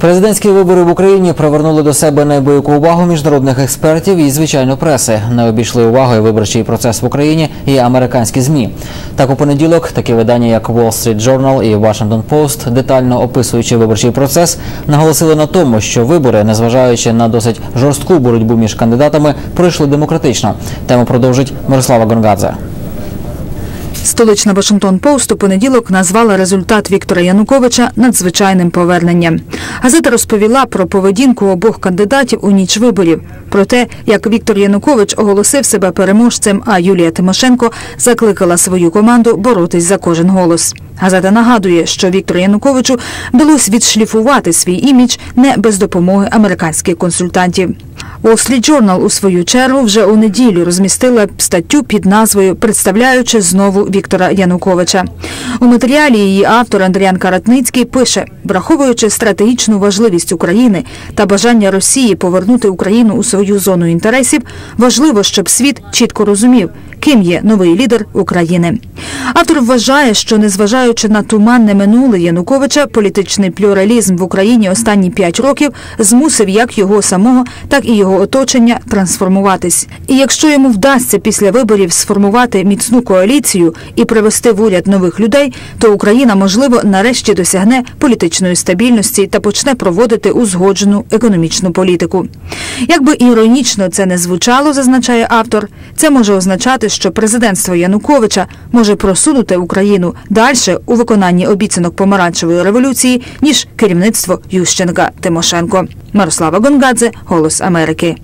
Президентські вибори в Україні привернули до себе неабияку увагу міжнародних експертів і звичайно преси. Не обійшли увагою виборчий процес в Україні і американські змі. Так у понеділок такі видання, як Wall Street Journal і Washington Post, детально описуючи виборчий процес, наголосили на тому, що вибори, незважаючи на досить жорстку боротьбу між кандидатами, пройшли демократично. Тему продовжить Мирослава Гонгадзе. Столична Вашингтон Пост у понеділок назвала результат Віктора Януковича надзвичайним поверненням. Газета розповіла про поведінку обох кандидатів у ніч виборів, про те, як Віктор Янукович оголосив себе переможцем, а Юлія Тимошенко закликала свою команду боротись за кожен голос. Газета нагадує, що Віктору Януковичу вдалося відшліфувати свій імідж не без допомоги американських консультантів. Wall Street Journal у свою чергу вже у неділю розмістила статтю під назвою Представляючи знову Віктора Януковича. У матеріалі її автор Андріан Каратницький пише, враховуючи стратегічну важливість України та бажання Росії повернути Україну у свою зону інтересів, важливо, щоб світ чітко розумів, ким є новий лідер України. Автор вважає, що незважаючи на туманне минуле Януковича, політичний плюралізм в Україні останні п'ять років змусив як його самого, так і його оточення трансформуватись. І якщо йому вдасться після виборів сформувати міцну коаліцію і привести в уряд нових людей, то Україна, можливо, нарешті досягне політичної стабільності та почне проводити узгоджену економічну політику. Якби іронічно це не звучало, зазначає автор, це може означати, що президентство Януковича може просунути Україну далі у виконанні обіцянок помаранчевої революції ніж керівництво Ющенка Тимошенко. Мирослава Гонгадзе, Голос Америки.